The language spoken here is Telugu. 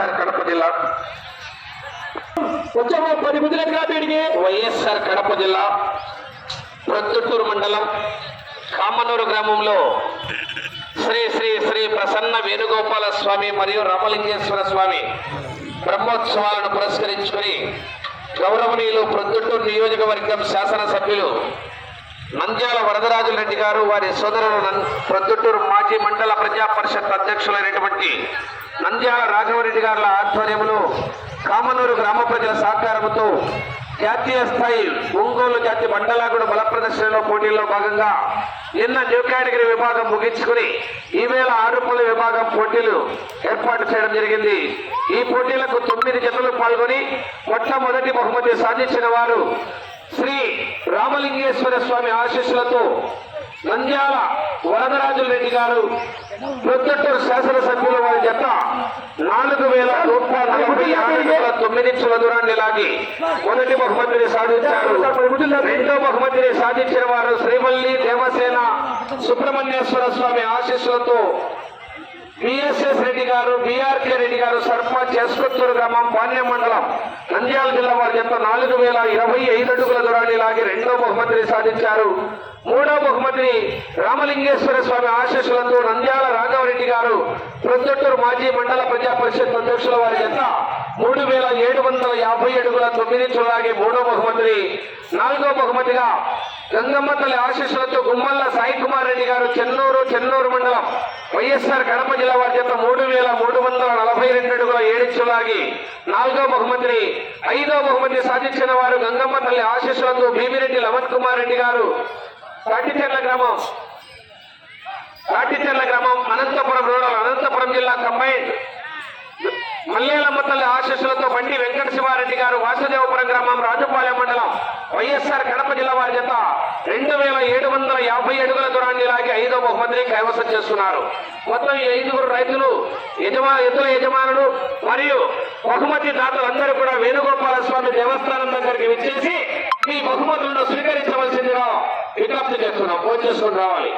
వైఎస్ఆర్ కడప జిల్లా. వచ్చాము పది మంది వీడికి. వైఎస్ఆర్ కడప జిల్లా ప్రొద్దుటూరు మండలం కామనూరు గ్రామంలో శ్రీ శ్రీ శ్రీ ప్రసన్న వేణుగోపాల స్వామి మరియు రామలింగేశ్వర స్వామి బ్రహ్మోత్సవాలను పురస్కరించుకుని గౌరవనీయులు ప్రొద్దుటూరు నియోజకవర్గం శాసనసభ్యులు నంద్యాల వరదరాజుల రెడ్డి గారు వారి సోదరుడు ప్రొద్దుటూరు మాజీ మండల ప్రజా పరిషత్ అధ్యక్షులైనటువంటి నంద్యాల రాఘవరెడ్డి గారుల ఆధ్వర్యంలో కామనూరు గ్రామ ప్రజల సహకారంతో జాతీయ స్థాయి ఒంగోలు జాతి మండలాగుడు బల ప్రదర్శనలో పోటీల్లో భాగంగా నిన్న న్యూ కేటగిరీ విభాగం ముగించుకుని ఈవేళ ఆరుపల్లి విభాగం పోటీలు ఏర్పాటు చేయడం జరిగింది. ఈ పోటీలకు తొమ్మిది జతలు పాల్గొని మొట్టమొదటి బహుమతి సాధించిన వారు శ్రీ రామలింగేశ్వర స్వామి ఆశీస్సులతో నంద్యాల వరదరాజు రెడ్డి గారు ప్రొద్దుటూరు శాసనసభ్యులు జత నాలుగు వేల నూట నలభై ఆరు వేల తొమ్మిది దూరాన్ని లాగి మొదటి బహుమతిని సాధించారు. రెండో బహుమతిని సాధించిన వారు శ్రీవల్లి దేవసేన సుబ్రహ్మణ్యేశ్వర స్వామి ఆశీస్సులతో బిఎస్ఎస్ రెడ్డి గారు బిఆర్కే రెడ్డి గారు సర్పంచ్ ఎస్కొత్తూరు గ్రామం పాణ్య మండలం నంద్యాల జిల్లా వారి జత నాలుగు వేల ఇరవై ఐదు అడుగుల ఇలాగే రెండో బహుమతిని సాధించారు. మూడో బహుమతిని రామలింగేశ్వర స్వామి ఆశీస్సులతో నంద్యాల రాఘవరెడ్డి గారు ప్రొద్దుట్టూరు మాజీ మండల ప్రజా పరిషత్ అధ్యక్షుల వారి చేత మూడు వేల ఏడు వందల యాభై అడుగుల తొమ్మిది లాగి మూడో బహుమతిని నాలుగో బహుమతిగా గంగమ్మ తల్లి ఆశీస్సులతో గుమ్మల్ల సాయి కుమార్ రెడ్డి గారు చెన్నూరు చెన్నూరు మండలం వైఎస్ఆర్ కడప జిల్లా వారి చేత మూడు వేల మూడు అడుగుల ఏడించులాగి నాలుగో బహుమతిని ఐదో బహుమతి సాధించిన వారు గంగమ్మ తల్లి ఆశీస్సులతో భీమిరెడ్డి లవన్ కుమార్ రెడ్డి గారు తాటిచెర్ల గ్రామం తాటిచెర్ల గ్రామం అనంతపురం రూరల్ అనంతపురం జిల్లా కంబైన్డ్ మల్లేలమ్మ తల్లి ఆశీస్సులతో బండి వెంకట శివారెడ్డి గారు వాసుదేవపురం గ్రామం రాజుపాలెం మండలం వైఎస్ఆర్ కడప జిల్లా వారి చేత రెండు వేల ఏడు వందల యాభై అడుగుల దూరాన్ని లాగి ఐదో బహుమతిని కైవసం చేస్తున్నారు. మొత్తం ఈ ఐదుగురు రైతులు యజమా ఎద్దుల యజమానులు మరియు బహుమతి దాతలందరూ కూడా వేణుగోపాల స్వామి దేవస్థానం దగ్గరికి విచ్చేసి ఈ బహుమతులను స్వీకరించవలసిందిగా విజ్ఞప్తి చేస్తున్నాం. ఫోన్ చేసుకుని రావాలి.